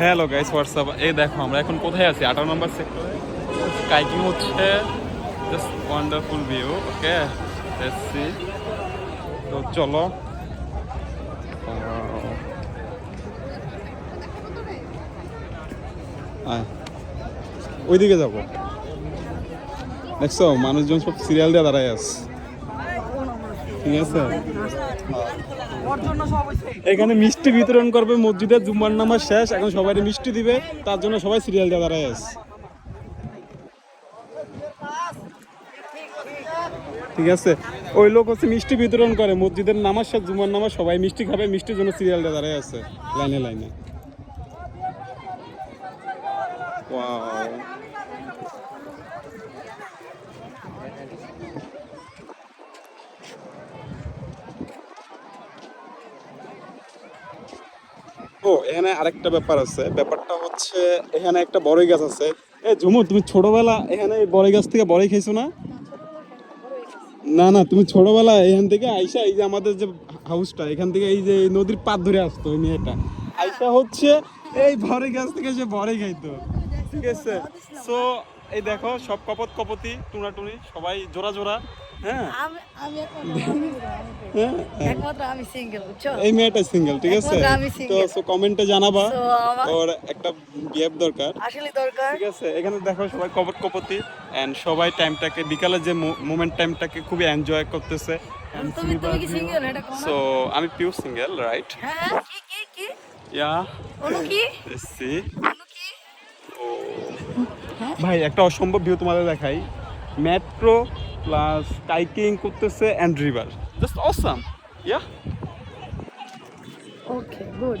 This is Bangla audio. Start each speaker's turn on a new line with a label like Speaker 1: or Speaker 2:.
Speaker 1: হ্যালো গাইস হোয়াটসঅ্যাপ এই দেখো, আমরা এখন কোথায় আছি? আঠারো নম্বর সেক্টরে কাইকিং হচ্ছে just wonderful view okay see তো চলো। ওইদিকে যাব। দেখছ, মানুষজন সব সিরিয়াল দিয়ে দাঁড়ায় আছে। ঠিক আছে? এখানে মিষ্টি বিতরণ করবে মসজিদের জুম্মার নামাজ শেষ এখন সবাই মিষ্টি দিবে তার জন্য সবাই সিরিয়াল দিয়ে দাঁড়ায় আছে। ঠিক আছে? ওই লোক হচ্ছে মিষ্টি বিতরণ করে মসজিদের নামাজ শেষ জুম্মার নামাজ সবাই মিষ্টি খাবে মিষ্টির জন্য সিরিয়াল দিয়ে দাঁড়ায় আছে লাইনে লাইনে। ওয়াও ও, এখানে আরেকটা ব্যাপার আছে। ব্যাপারটা হচ্ছে, এখানে একটা বড়ই গাছ আছে। এ, ঝুমু, তুমি ছোটবেলা এখানে বড়ই গাছ থেকে বড়ই খাইছো না? না না, তুমি ছোটবেলা এখান থেকে আইসা এই যে আমাদের যে হাউসটা, এখান থেকে এই যে নদীর পাত ধরে আসতো ওই মেয়েটা। আইসা হচ্ছে এই বড়ই গাছ থেকে সে বড়ই খাইতো। ঠিক আছে? সো এই দেখো, সব কপত কপতি, টুনাটুনি, সবাই জোড়া জোড়া। হ্যাঁ। হ্যাঁ।
Speaker 2: সিঙ্গেল
Speaker 1: এই মেয়েটা সিঙ্গেল ঠিক আছে? তো কমেন্টে জানাবা ওর একটা বিহেভ দরকার।
Speaker 2: আসলে দরকার।
Speaker 1: ঠিক আছে? এখানে দেখো সবাই কপট কপতি এন্ড সবাই টাইমটাকে বিকালে যে মোমেন্ট টাইমটাকে খুবই এনজয় করতেছে। সো আমি সিঙ্গেল রাইট
Speaker 2: হ্যাঁ হ্যাঁ,
Speaker 1: ইয়া ভাই একটা অসম্ভব ভিউ তোমাদের দেখাই। মেট্রো প্লাস কাইকিং করতেছে and river just awesome yeah
Speaker 2: okay good